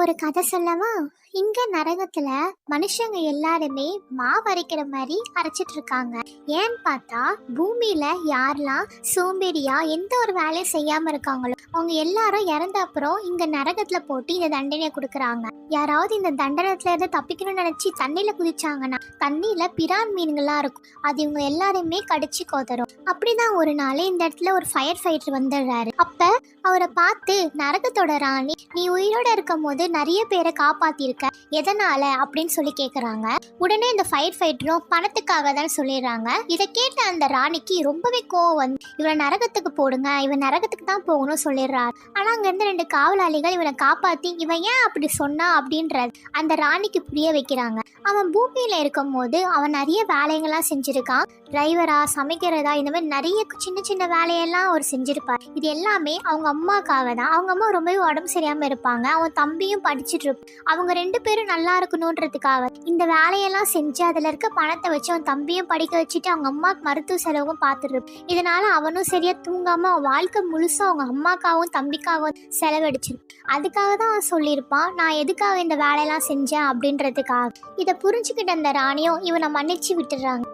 ஒரு கதை சொல்லவா? இங்க நரகத்துல மனுஷங்க எல்லாருமே மாவு அரைக்கிற மாதிரி அரைச்சிட்டு இருக்காங்க. ஏன்னு பார்த்தா பூமியில யாரெல்லாம் சோம்பேறியா எந்த ஒரு வேலையும் செய்யாம இருக்காங்களோ அவங்க எல்லாரும் இறந்த அப்புறம் இங்க நரகத்துல போட்டு இந்த தண்டனையை கொடுக்குறாங்க. யாராவது இந்த தண்டனத்துல இருந்து தப்பிக்கணும்னு நினைச்சு தண்ணியில குதிச்சாங்கன்னா தண்ணியில பிரான் மீன்களா இருக்கும். அது இவங்க எல்லாருமே கடிச்சு கோதரும் அப்படிதான் ஒரு நாள் இந்த இடத்துல ஒரு ஃபயர் ஃபைட்டர் வந்துடுறாரு. அப்ப அவரை பார்த்து நரகத்தோட ராணி நீ உயிரோட இருக்கும் போது நிறைய பேரை காப்பாத்திருக்க எதனால அப்படின்னு சொல்லி கேக்குறாங்க. உடனே இந்த ஃபயர் ஃபைட்டரும் பணத்துக்காக தான் சொல்லிடுறாங்க. இதை கேட்ட அந்த ராணிக்கு ரொம்பவே கோவம் வந்து இவனை நரகத்துக்கு போடுங்க இவன் நரகத்துக்கு தான் போகணும்னு சொல்லிடுறாரு. ஆனா அங்க இருந்து ரெண்டு காவலாளிகள் இவனை காப்பாத்தி இவன் ஏன் அப்படி சொன்னா? அப்படின்றது அந்த ராணிக்கு புரிய வைக்கிறாங்க. அவன் பூமியில இருக்கும் போது அவன் நிறைய வேலைகள்லாம் செஞ்சிருக்கான். டிரைவரா சமைக்கிறதா இந்த மாதிரி நிறைய சின்ன சின்ன வேலையெல்லாம் அவர் செஞ்சிருப்பார். இது எல்லாமே அவங்க அம்மாக்காக தான். அவங்க அம்மா ரொம்பவே உடம்பு சரியாம இருப்பாங்க. அவன் தம்பி தம்பியும் படிச்சுட்டு அவங்க ரெண்டு பேரும் நல்லா இருக்கணுன்றதுக்காக. இந்த வேலையெல்லாம் செஞ்சு அதுல இருக்க பணத்தை வச்சு அவன் தம்பியும் படிக்க வச்சுட்டு அவங்க அம்மாக்கு மருத்துவ செலவும் பார்த்துட்டு இதனால அவனும் சரியா தூங்காம அவன் வாழ்க்கை முழுசா அவங்க அம்மாக்காகவும் தம்பிக்காகவும் செலவழிச்சிருப்பான் அதுக்காக தான் அவன் சொல்லியிருப்பான் நான் எதுக்காக இந்த வேலையெல்லாம் செஞ்சேன் அப்படின்றதுக்காக. இதை புரிஞ்சுக்கிட்ட அந்த ராணியும் இவனை மன்னிச்சு விட்டுறாங்க.